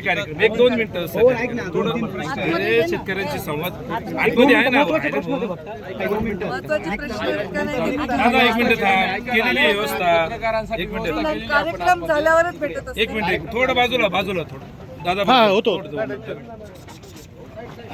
कार्यक्रम एक दोन मिनिटं थोडं शेतकऱ्यांची संवाद आहे ना? दादा एक मिनिट केलेली व्यवस्था एक मिनिट एक मिनिट थोडं बाजूला बाजूला थोडं. दादा हा होतो.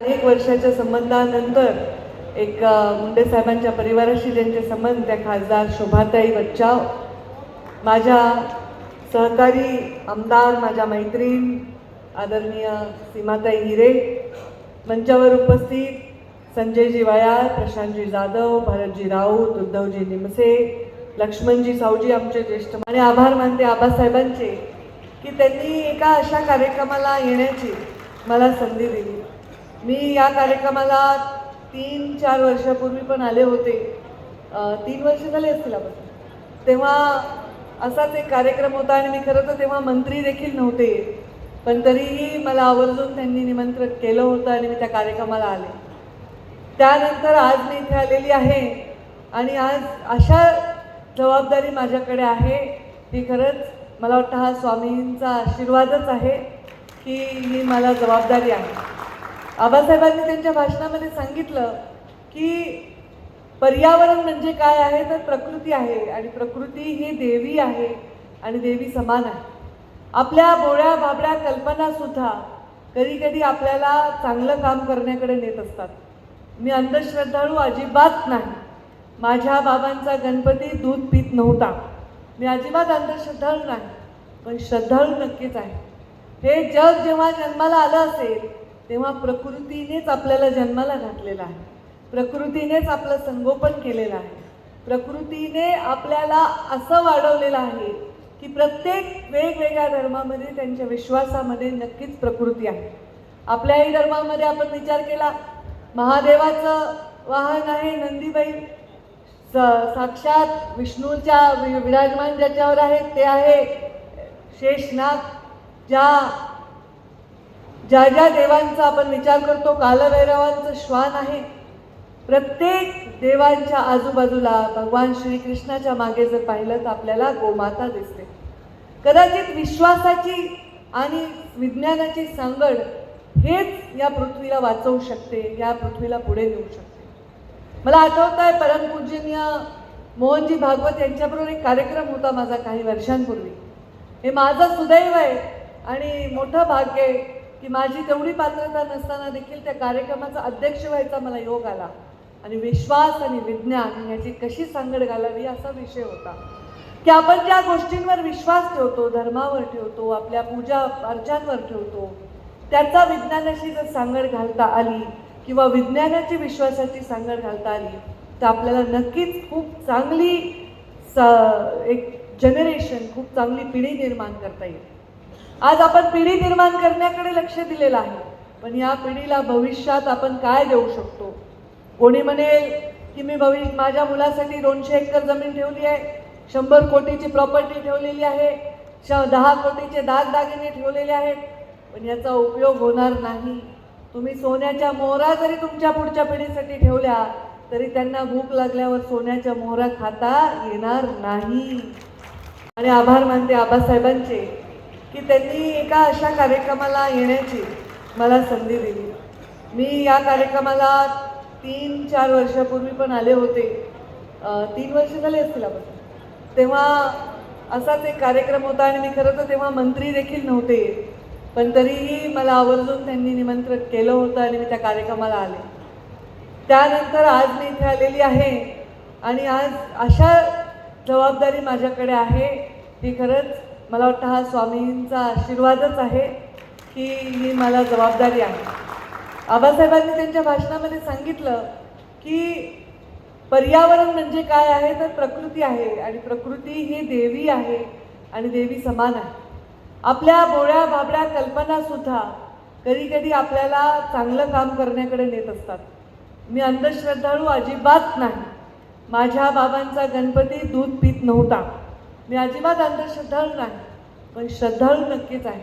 अनेक वर्षाच्या संबंधानंतर एक मुंडे साहेबांच्या परिवाराशी ज्यांचे संबंध त्या खासदार शोभाताई बच्चाव माझ्या सहकारी आमदार माझ्या मैत्रीण आदरणीय सीमाताई हिरे मंचावर उपस्थित संजयजी वायाळ प्रशांतजी जाधव भरतजी राऊत उद्धवजी निमसे लक्ष्मणजी सावजी आमचे ज्येष्ठ आणि आभार मानते आबासाहेबांचे की त्यांनी एका अशा कार्यक्रमाला येण्याची मला संधी दिली. मी या कार्यक्रमाला तीन चार वर्षापूर्वी पण आले होते. तीन वर्ष झाले असतील आपण. तेव्हा असाच एक कार्यक्रम होता आणि मी खरं तर तेव्हा मंत्री देखील नव्हते. पण तरीही मला आवर्जून त्यांनी निमंत्रण केलं होतं आणि मी त्या कार्यक्रमाला आले. त्यानंतर आज मी इथे आलेली आहे. आणि आज अशा जबाबदारी माझ्याकडे आहे ही खरंच मला वाटतं हा स्वामींचा आशीर्वादच आहे की ही मला जबाबदारी आहे. आबासाहेबांनी त्यांच्या भाषणामध्ये सांगितलं की पर्यावरण म्हणजे काय आहे तर प्रकृती आहे. आणि प्रकृती ही देवी आहे आणि देवी समान आहे. आपल्या बोळ्या बाबड्या कल्पनासुद्धा कधी कधी आपल्याला चांगलं काम करण्याकडे नेत असतात. मी अंधश्रद्धाळू अजिबात नाही. माझ्या बाबांचा गणपती दूध पित नव्हता. मी अजिबात अंधश्रद्धाळू नाही पण श्रद्धाळू नक्कीच आहे. हे जग जेव्हा जन्माला आलं असेल तेव्हा प्रकृतीनेच आपल्याला जन्माला घातलेलं आहे. प्रकृतीनेच आपलं संगोपन केलेलं आहे. प्रकृतीने आपल्याला असं वाढवलेलं आहे की प्रत्येक वेगवेगळ्या धर्मामध्ये त्यांच्या विश्वासामध्ये नक्कीच प्रकृती आहे. आपल्याही धर्मामध्ये आपण विचार केला महादेवाचं वाहन आहे नंदीबाई. स- साक्षात विष्णूच्या वि- विराजमान ज्याच्यावर आहे ते आहे शेषनाग ज्या ज्या ज्या देवांचा आपण विचार करतो कालभैरवांचं श्वान आहे. प्रत्येक देवांच्या आजूबाजूला भगवान श्रीकृष्णाच्या मागे जर पाहिलं तर आपल्याला गोमाता दिसते. कदाचित विश्वासाची आणि विज्ञानाची सांगड हेच या पृथ्वीला वाचवू शकते या पृथ्वीला पुढे नेऊ शकते. मला आठवत आहे परमपूजनीय मोहनजी भागवत यांच्याबरोबर एक कार्यक्रम होता माझा काही वर्षांपूर्वी. हे माझं सुदैव आहे आणि मोठं भाग्य आहे की माझी तेवढी पात्रता नसताना देखील त्या कार्यक्रमाचा अध्यक्ष व्हायचा मला योग आला. आणि विश्वास आणि विज्ञान याची कशी सांगड घालावी असा विषय होता. की आपण ज्या गोष्टींवर विश्वास ठेवतो धर्मावर ठेवतो आपल्या पूजा अर्चांवर ठेवतो त्याचा विज्ञानाशी जर सांगड घालता आली किंवा विज्ञानाची विश्वासाची सांगड घालता आली तर आपल्याला नक्कीच खूप चांगली स- एक जनरेशन खूप चांगली पिढी निर्माण करता येईल. आज आपण पिढी निर्माण करण्याकडे लक्ष दिलेलं आहे पण या पिढीला भविष्यात आपण काय देऊ शकतो? कोणी म्हणेल की मी भविष्य माझ्या मुलासाठी दोनशे एकर जमीन ठेवली आहे शंभर कोटीची प्रॉपर्टी ठेवलेली आहे श दहा कोटीचे दागदागिने ठेवलेले आहेत पण याचा उपयोग होणार नाही. तुम्ही सोन्याच्या मोहरा जरी तुमच्या पुढच्या पिढीसाठी ठेवल्या तरी त्यांना भूक लागल्यावर सोन्याच्या मोहरा खाता येणार नाही. आणि आभार मानते आबासाहेबांचे की त्यांनी एका अशा कार्यक्रमाला येण्याची मला संधी दिली. मी या कार्यक्रमाला तीन चार वर्षापूर्वी पण आले होते. तीन वर्ष झाले असतील आपण. तेव्हा असाच एक कार्यक्रम होता आणि मी खरं तर तेव्हा मंत्री देखील नव्हते. पण तरीही मला आवर्जून त्यांनी निमंत्रण केलं होतं आणि मी त्या कार्यक्रमाला आले. त्यानंतर आज मी इथे आलेली आहे आणि आज अशा जबाबदारी माझ्याकडे आहे की खरंच मला वाटतं हा स्वामींचा आशीर्वादच आहे की ही मला जबाबदारी आहे. आबासाहेबांनी त्यांच्या भाषणामध्ये सांगितलं की पर्यावरण म्हणजे काय आहे तर प्रकृती आहे आणि प्रकृती ही देवी आहे आणि देवी समान आहे. आपल्या बोळ्या भाबड्या कल्पना सुद्धा कधी कधी आपल्याला चांगलं काम करण्याकडे नेत असतात. मी अंधश्रद्धाळू अजिबात नाही. माझ्या बाबांचा गणपती दूध पित नव्हता. मी अजिबात अंधश्रद्धाळू नाही पण श्रद्धाळू नक्कीच आहे.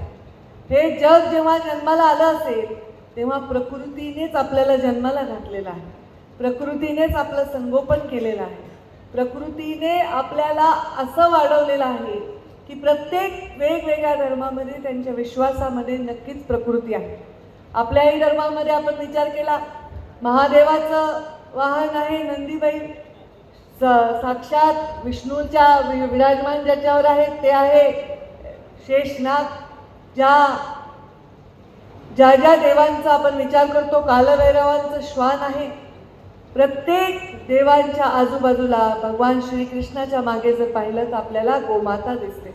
हे जग जेव्हा जन्माला आलं असेल तेव्हा प्रकृतीनेच आपल्याला जन्माला घातलेलं आहे. प्रकृतीनेच आपलं संगोपन केलेलं आहे. प्रकृतीने आपल्याला असं वाढवलेलं आहे की प्रत्येक वेगवेगळ्या धर्मामध्ये त्यांच्या विश्वासामध्ये नक्कीच प्रकृती आहे. आपल्याही धर्मामध्ये आपण विचार केला महादेवाचं वाहन आहे नंदीबाई स- साक्षात विष्णूच्या वि- विराजमान ज्याच्यावर आहे ते आहे शेषनाग ज्या ज्या ज्या देवांचा आपण विचार करतो कालभैरवांचं श्वान आहे. प्रत्येक देवांच्या आजूबाजूला भगवान श्रीकृष्णाच्या मागे जर पाहिलं तर आपल्याला गोमाता दिसते.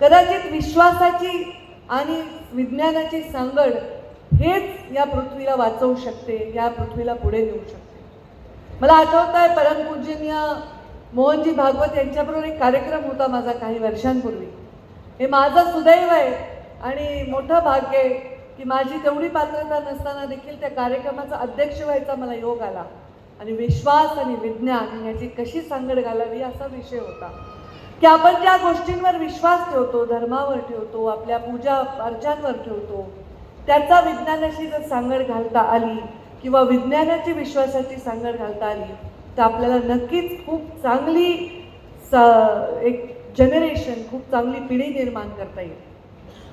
कदाचित विश्वासाची आणि विज्ञानाची सांगड हेच या पृथ्वीला वाचवू शकते या पृथ्वीला पुढे नेऊ शकते. मला आठवत आहे परमपूजनीय मोहनजी भागवत यांच्याबरोबर एक कार्यक्रम होता माझा काही वर्षांपूर्वी. हे माझं सुदैव आहे आणि मोठं भाग्य आहे की माझी तेवढी पात्रता नसताना देखील त्या कार्यक्रमाचा अध्यक्ष व्हायचा मला योग आला. आणि विश्वास आणि विज्ञान याची कशी सांगड घालावी असा विषय होता. की आपण ज्या गोष्टींवर विश्वास ठेवतो धर्मावर ठेवतो आपल्या पूजा अर्चांवर ठेवतो त्याचा विज्ञानाशी जर सांगड घालता आली किंवा विज्ञानाची विश्वासाची सांगड घालता आली तर आपल्याला नक्कीच खूप चांगली स- एक जनरेशन खूप चांगली पिढी निर्माण करता येईल.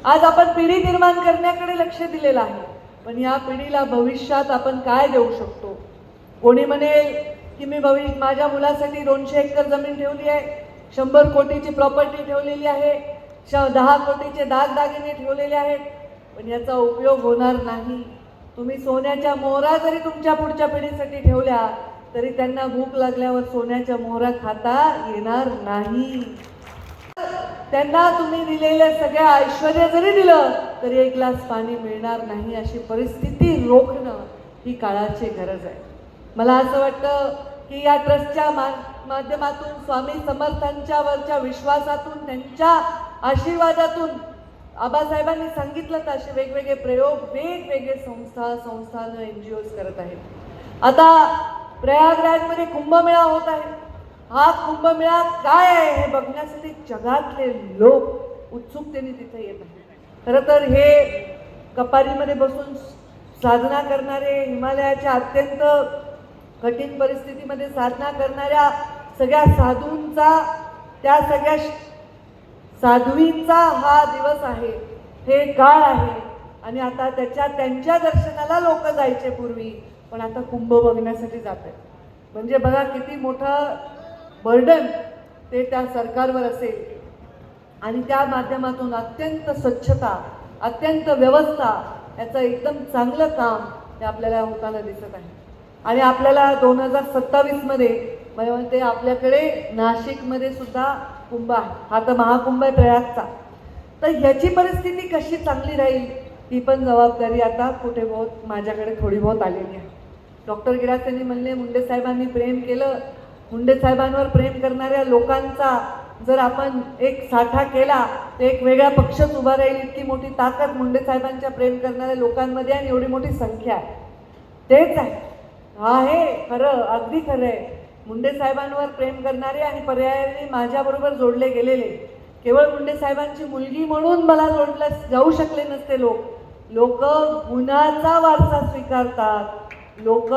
आज आपण पिढी निर्माण करण्याकडे लक्ष दिलेलं आहे पण या पिढीला भविष्यात आपण काय देऊ शकतो? कोणी म्हणेल की मी भविष्य माझ्या मुलासाठी दोनशे एकर जमीन ठेवली आहे शंभर कोटीची प्रॉपर्टी ठेवलेली आहे. श दहा कोटीचे दागदागिने ठेवलेले आहेत. पण याचा उपयोग होणार नाही. तुम्ही सोन्याच्या मोहरा जरी तुमच्या पुढच्या पिढीसाठी ठेवल्या तरी त्यांना भूक लागल्यावर सोन्याच्या मोहरा खाता येणार नाही. त्यांना तुम्ही दिलेलं सगळ्या ऐश्वर जरी दिलं तरी एक ग्लास पाणी मिळणार नाही अशी परिस्थिती रोखणं ही काळाची गरज आहे. मला असं वाटतं की या ट्रस्टच्या मा माध्यमातून स्वामी समर्थांच्यावरच्या विश्वासातून त्यांच्या आशीर्वादातून आबासाहेबांनी सांगितलं तर असे वेगवेगळे प्रयोग वेगवेगळे संस्था संस्थानं एन जी ओज करत आहेत. आता प्रयागराजमध्ये कुंभमेळा होत आहे. हा कुंभमेळा काय आहे हे बघण्यासाठी जगातले लोक उत्सुकतेने तिथे येत आहेत. खरं तर हे कपारीमध्ये बसून साधना करणारे हिमालयाच्या अत्यंत कठीण परिस्थितीमध्ये साधना करणाऱ्या सगळ्या साधूंचा त्या सगळ्या साध्वींचा हा दिवस आहे. हे काळ आहे. आणि आता त्याच्या त्यांच्या दर्शनाला लोक जायचे पूर्वी. पण आता कुंभ बघण्यासाठी जात आहेत म्हणजे बघा किती मोठं बर्डन ते त्या सरकारवर असेल. आणि त्या माध्यमातून अत्यंत स्वच्छता अत्यंत व्यवस्था याचं एकदम चांगलं काम ते आपल्याला होताना दिसत आहे. आणि आपल्याला दोन हजार सत्तावीसमध्ये म्हणजे म्हणते आपल्याकडे नाशिकमध्ये सुद्धा कुंभ आहे. हा तर महाकुंभ आहे प्रयागचा. तर ह्याची परिस्थिती कशी चांगली राहील ही पण जबाबदारी आता कुठे बहुत माझ्याकडे थोडी बहुत आलेली आहे. डॉक्टर गिरासेंनी म्हणले मुंडे साहेबांनी प्रेम केलं. मुंडे साहेबांवर प्रेम करणाऱ्या लोकांचा जर आपण एक साठा केला तर एक वेगळा पक्षच उभा राहील. इतकी मोठी ताकद मुंडे साहेबांच्या प्रेम करणाऱ्या लोकांमध्ये आणि एवढी मोठी संख्या आहे. तेच आहे. आहे खरं अगदी खरं आहे. मुंडे साहेबांवर प्रेम करणारे आणि पर्यायाने माझ्याबरोबर जोडले गेलेले. केवळ मुंडे साहेबांची मुलगी म्हणून मला जोडलं जाऊ शकले नसते लोक. लोक गुणाचा वारसा स्वीकारतात. लोक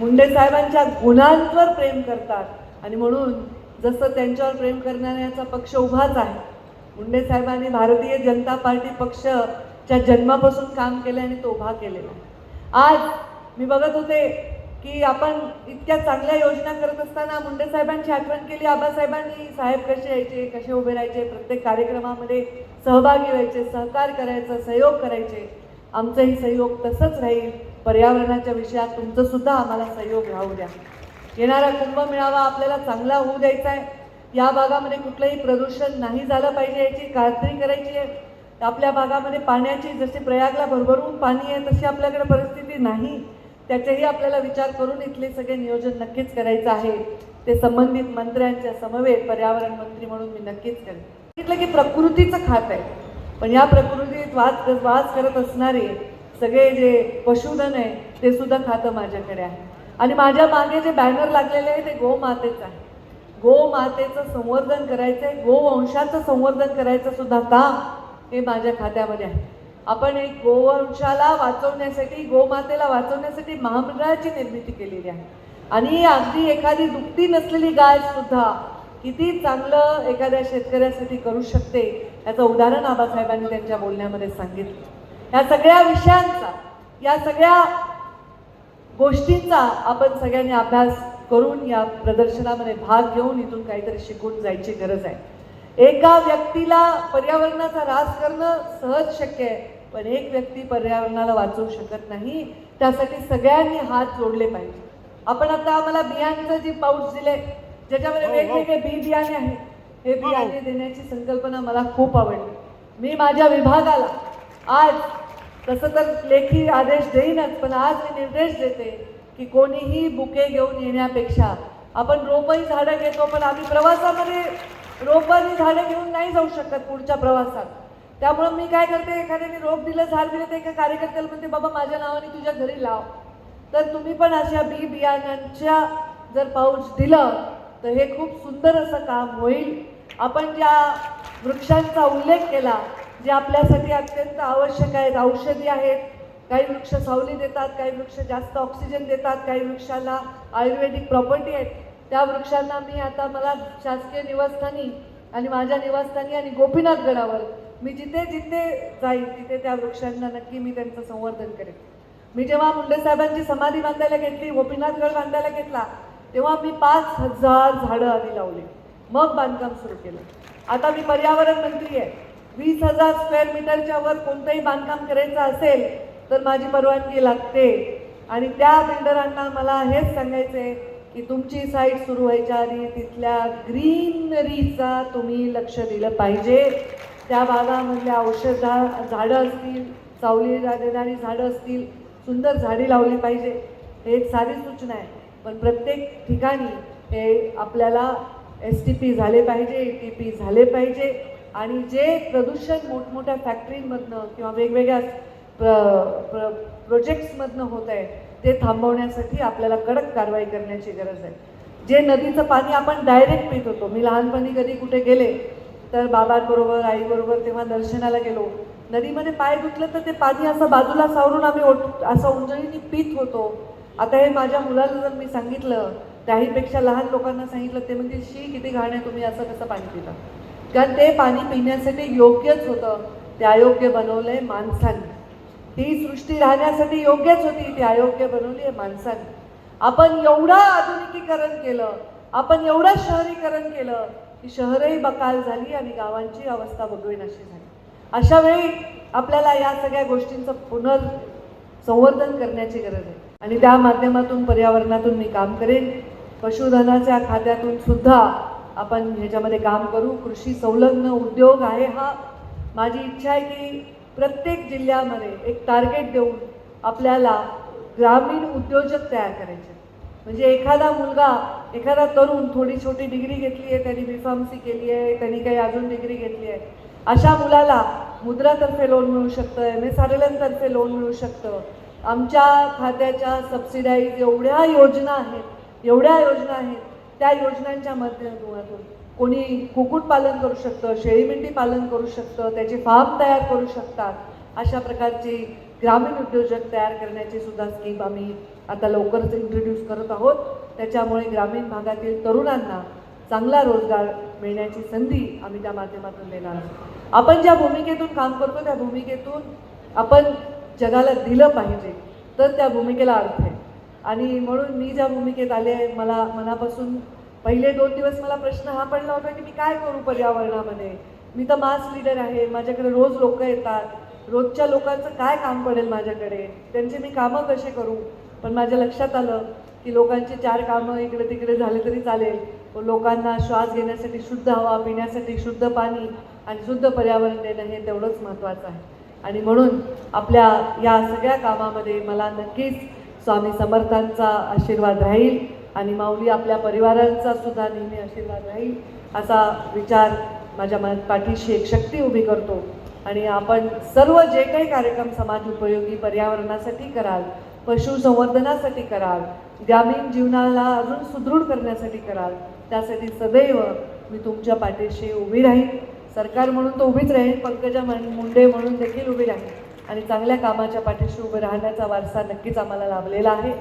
मुंडे साहेबांच्या गुणांवर प्रेम करतात. आणि म्हणून जसं त्यांच्यावर प्रेम करणाऱ्याचा पक्ष उभाच आहे मुंडे साहेबांनी भारतीय जनता पार्टी पक्षच्या जन्मापासून काम केलं आणि तो उभा केलेला आहे. आज मी बघत होते की आपण इतक्या चांगल्या योजना करत असताना मुंडे साहेबांची आठवण केली आबासाहेबांनी साहेब कसे यायचे कसे उभे राहायचे प्रत्येक कार्यक्रमामध्ये सहभागी व्हायचे सहकार करायचं सहयोग करायचे. आमचंही सहयोग तसंच राहील. पर्यावरणाच्या विषयात तुमचं सुद्धा आम्हाला सहयोग राहू द्या. येणारा कुंभमेळावा आपल्याला चांगला होऊ द्यायचा आहे. या भागामध्ये कुठलंही प्रदूषण नाही झालं पाहिजे याची खात्री करायची आहे. आपल्या भागामध्ये पाण्याची जशी प्रयागला भरभरून पाणी आहे तशी आपल्याकडे परिस्थिती नाही. त्याचाही आपल्याला विचार करून इथले सगळे नियोजन नक्कीच करायचं आहे. ते संबंधित मंत्र्यांच्या समवेत पर्यावरण मंत्री म्हणून मी नक्कीच करेन. सांगितलं की प्रकृतीचं खात आहे. पण या प्रकृतीत वास वास करत असणारे सगळे जे पशुधन आहे ते सुद्धा खातं माझ्याकडे आहे. आणि माझ्या मागे जे बॅनर लागलेले आहे ते गोमातेचं आहे. गोमातेचं संवर्धन करायचं आहे गोवंशाचं संवर्धन करायचं सुद्धा काम हे माझ्या खात्यामध्ये आहे. आपण एक गोवंशाला वाचवण्यासाठी गोमातेला वाचवण्यासाठी महामंडळाची निर्मिती केलेली आहे. आणि अगदी एखादी दुखती नसलेली गाय सुद्धा किती चांगलं एखाद्या शेतकऱ्यासाठी करू शकते याचं उदाहरण आबासाहेबांनी त्यांच्या बोलण्यामध्ये सांगितलं. या सगळ्या विषयांचा या सगळ्या गोष्टींचा आपण सगळ्यांनी अभ्यास करून या प्रदर्शनामध्ये भाग घेऊन इथून काहीतरी शिकून जायची गरज आहे. एका व्यक्तीला पर्यावरणाचा ऱ्हास करणं सहज शक्य आहे. पण एक व्यक्ती पर्यावरणाला वाचवू शकत नाही त्यासाठी सगळ्यांनी हात जोडले पाहिजे. आपण आता आम्हाला बियांचं जी पाऊच दिले ज्याच्यामध्ये वेगवेगळे बी बियाणे आहेत हे बियाणे देण्याची संकल्पना मला खूप आवडली. मी माझ्या विभागाला आज तसं तर लेखी आदेश देईनच पण आज मी निर्देश देते की कोणीही बुके घेऊन येण्यापेक्षा आपण रोपही झाडं घेतो पण आम्ही प्रवासामध्ये रोपं आणि झाडं घेऊन नाही जाऊ शकत पुढच्या प्रवासात. त्यामुळं मी काय करते एखाद्याने रोप दिलं झाड दिलं तर एका कार्यकर्त्याला म्हणते बाबा माझ्या नावाने तुझ्या घरी लाव. तर तुम्ही पण अशा बी बियाण्यांच्या जर पाऊच दिलं तर हे खूप सुंदर असं काम होईल. आपण ज्या वृक्षांचा उल्लेख केला जे आपल्यासाठी अत्यंत आवश्यक आहेत औषधी आहेत काही वृक्ष सावली देतात काही वृक्ष जास्त ऑक्सिजन देतात काही वृक्षाला आयुर्वेदिक प्रॉपर्टी आहेत. त्या वृक्षांना मी आता मला शासकीय निवासस्थानी आणि माझ्या निवासस्थानी आणि गोपीनाथ गडावर मी जिथे जिथे जाईन तिथे त्या वृक्षांना नक्की मी त्यांचं संवर्धन करेन. मी जेव्हा मुंडे साहेबांची समाधी बांधायला घेतली गोपीनाथगड बांधायला घेतला तेव्हा मी पाच हजार झाडं आधी लावली. मग बांधकाम सुरू केलं. आता मी पर्यावरण मंत्री आहे. वीस हजार स्क्वेअर मीटरच्या वर कोणतंही बांधकाम करायचं असेल तर माझी परवानगी लागते. आणि त्या बिल्डरांना मला हेच सांगायचं आहे की तुमची साईट सुरू व्हायच्या आधी तिथल्या ग्रीनरीचा तुम्ही लक्ष दिलं पाहिजे. त्या बागामधल्या औषध झाडं असतील सावली देणारी झाडं असतील सुंदर झाडी लावली पाहिजे हे एक साधी सूचना आहे. पण प्रत्येक ठिकाणी हे आपल्याला एस टी पी झाले पाहिजे ए टी पी झाले पाहिजे आणि जे प्रदूषण मोठमोठ्या फॅक्टरींमधनं किंवा वेगवेगळ्या प्र प्र प्रोजेक्ट्समधनं होत आहे ते थांबवण्यासाठी आपल्याला कडक कारवाई करण्याची गरज आहे. जे नदीचं पाणी आपण डायरेक्ट पित होतो मी लहानपणी कधी कुठे गेले तर बाबांबरोबर आईबरोबर तेव्हा दर्शनाला गेलो. नदीमध्ये पाय धुतलं तर ते पाणी असं बाजूला सावरून आम्ही ओट असं उंजळीने पीत होतो. आता हे माझ्या मुलाला जर मी सांगितलं त्याहीपेक्षा लहान लोकांना सांगितलं ते म्हणजे शी किती घाण आहे तुम्ही असं कसं पाणी पिता? कारण ते पाणी पिण्यासाठी योग्यच होतं. ते अयोग्य बनवलंय माणसाने. ती सृष्टी राहण्यासाठी योग्यच होती ती अयोग्य बनवली आहे माणसाने. आपण एवढं आधुनिकीकरण केलं आपण एवढं शहरीकरण केलं की शहरही बकाल झाली आणि गावांची अवस्था बघवेन अशी झाली. अशा वेळी आपल्याला या सगळ्या गोष्टींचं पुनर् संवर्धन करण्याची गरज आहे. आणि त्या माध्यमातून पर्यावरणातून मी काम करेन. पशुधनाच्या खात्यातून सुद्धा आपण ह्याच्यामध्ये काम करू. कृषी संलग्न उद्योग आहे हा. माझी इच्छा आहे की प्रत्येक जिल्ह्यामध्ये एक टार्गेट देऊन आपल्याला ग्रामीण उद्योजक तयार करायचे. म्हणजे एखादा मुलगा एखादा तरुण थोडी छोटी डिग्री घेतली आहे त्यांनी बी फार्मसी केली आहे त्यांनी काही अजून डिग्री घेतली आहे. अशा मुलाला मुद्रातर्फे लोन मिळू शकतं एम एस आर एल एनतर्फे लोन मिळू शकतं. आमच्या खात्याच्या सबसिडाईज एवढ्या योजना आहेत एवढ्या योजना आहेत त्या योजनांच्या माध्यमातून कोणी कुक्कुटपालन करू शकतं शेळीमेंढी पालन करू शकतं त्याचे फार्म तयार करू शकतात अशा प्रकारची ग्रामीण उद्योजक तयार करण्याची सुद्धा स्कीम आम्ही आता लवकरच इंट्रोड्यूस करत आहोत. त्याच्यामुळे ग्रामीण भागातील तरुणांना चांगला रोजगार मिळण्याची संधी आम्ही त्या माध्यमातून देणार आहोत. आपण ज्या भूमिकेतून काम करतो त्या भूमिकेतून आपण जगाला दिलं पाहिजे तर त्या भूमिकेला अर्थ आहे. आणि म्हणून मी ज्या भूमिकेत आले मला मनापासून पहिले दोन दिवस मला प्रश्न हा पडला होता की मी काय करू पर्यावरणामध्ये? मी तर मास लीडर आहे माझ्याकडे रोज लोक येतात. रोजच्या लोकांचं काय काम पडेल माझ्याकडे? त्यांची मी कामं कसे करू? पण माझ्या लक्षात आलं की लोकांची चार कामं इकडे तिकडे झाले तरी चालेल. लोकांना श्वास घेण्यासाठी शुद्ध हवा पिण्यासाठी शुद्ध पाणी आणि शुद्ध पर्यावरण देणं हे तेवढंच महत्त्वाचं आहे. आणि म्हणून आपल्या या सगळ्या कामामध्ये मला नक्कीच स्वामी समर्थांचा आशीर्वाद राहील आणि माऊली आपल्या परिवारांचा सुद्धा नेहमी आशीर्वाद राहील असा विचार माझ्या मनात पाठीशी एक शक्ती उभी करतो. आणि आपण सर्व जे काही कार्यक्रम समाज उपयोगी पर्यावरणासाठी कराल पशुसंवर्धनासाठी कराल ग्रामीण जीवनाला अजून सुदृढ करण्यासाठी कराल त्यासाठी सदैव मी तुमच्या पाठीशी उभी राहीन. सरकार म्हणून तो उभीच राहील पंकजा म्हण- मुंडे म्हणून देखील उभी राहील आणि चांगल्या कामाच्या पाठीशी उभे राहण्याचा वारसा नक्कीच आम्हाला लाभलेला आहे.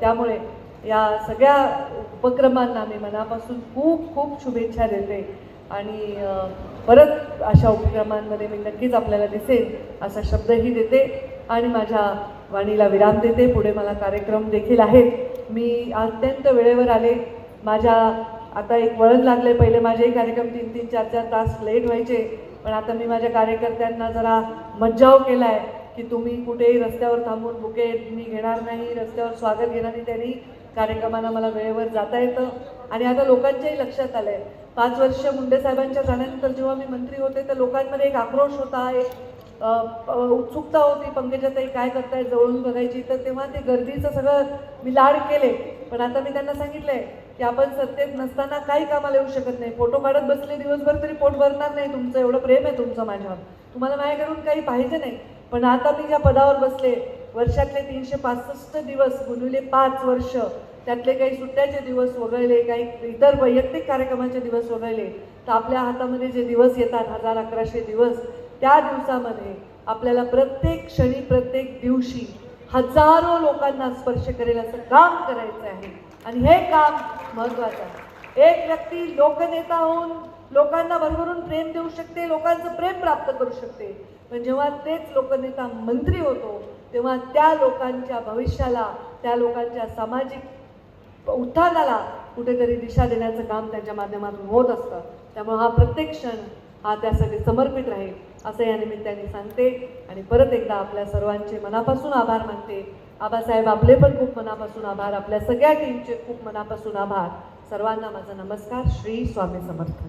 त्यामुळे या सगळ्या उपक्रमांना मी मनापासून खूप खूप शुभेच्छा देते. आणि परत अशा उपक्रमांमध्ये मी नक्कीच आपल्याला दिसेल असा शब्दही देते आणि माझ्या वाणीला विराम देते. पुढे मला कार्यक्रम देखील आहेत. मी अत्यंत वेळेवर आले. माझ्या आता एक वळण लागले. पहिले माझेही कार्यक्रम तीन तीन चार चार तास लेट व्हायचे. पण आता मी माझ्या कार्यकर्त्यांना जरा मज्जाव केला आहे की तुम्ही कुठेही रस्त्यावर थांबून बुके मी घेणार नाही रस्त्यावर स्वागत घेणार नाही त्यांनी कार्यक्रमाला मला वेळेवर जाता येतं? आणि आता लोकांच्याही लक्षात आलं आहे पाच वर्ष मुंडे साहेबांच्या जाण्यानंतर जेव्हा मी मंत्री होते तर लोकांमध्ये एक आक्रोश होता एक उत्सुकता होती पंकजाताई काय करताय जवळून बघायची. तर तेव्हा ते गर्दीचं सगळं मी लाड केले. पण आता मी त्यांना सांगितलंय की आपण सत्तेत नसताना काही कामाला येऊ शकत नाही. फोटो काढत बसले दिवसभर तरी पोट भरणार नाही तुमचं. एवढं प्रेम आहे तुमचं माझ्यावर. तुम्हाला माझ्याकडून काही पाहिजे नाही. पण आता मी ज्या पदावर बसले. वर्षातले तीनशे पासष्ट दिवस गुणविले पाच वर्ष. त्यातले काही सुट्ट्याचे दिवस वगळले काही इतर वैयक्तिक कार्यक्रमाचे दिवस वगळले तर आपल्या हातामध्ये जे दिवस येतात हजार अकराशे दिवस त्या दिवसामध्ये आपल्याला प्रत्येक क्षणी प्रत्येक दिवशी हजारो लोकांना स्पर्श करेल असं काम करायचं आहे. आणि हे काम महत्त्वाचं आहे. एक व्यक्ती लोकनेता होऊन लोकांना भरभरून प्रेम देऊ शकते लोकांचं प्रेम प्राप्त करू शकते. पण जेव्हा तेच लोकनेता मंत्री होतो तेव्हा त्या लोकांच्या भविष्याला त्या लोकांच्या सामाजिक उत्थानाला कुठेतरी दिशा देण्याचं काम त्यांच्या माध्यमातून होत असतं. त्यामुळे हा प्रत्येक क्षण हा त्यासाठी समर्पित राहील असं या निमित्ताने सांगते. आणि परत एकदा आपल्या सर्वांचे मनापासून आभार मानते. आबासाहेब आपले पण खूप मनापासून आभार. आपल्या सगळ्या टीमचे खूप मनापासून आभार. सर्वांना माझा नमस्कार. श्री स्वामी समर्थ.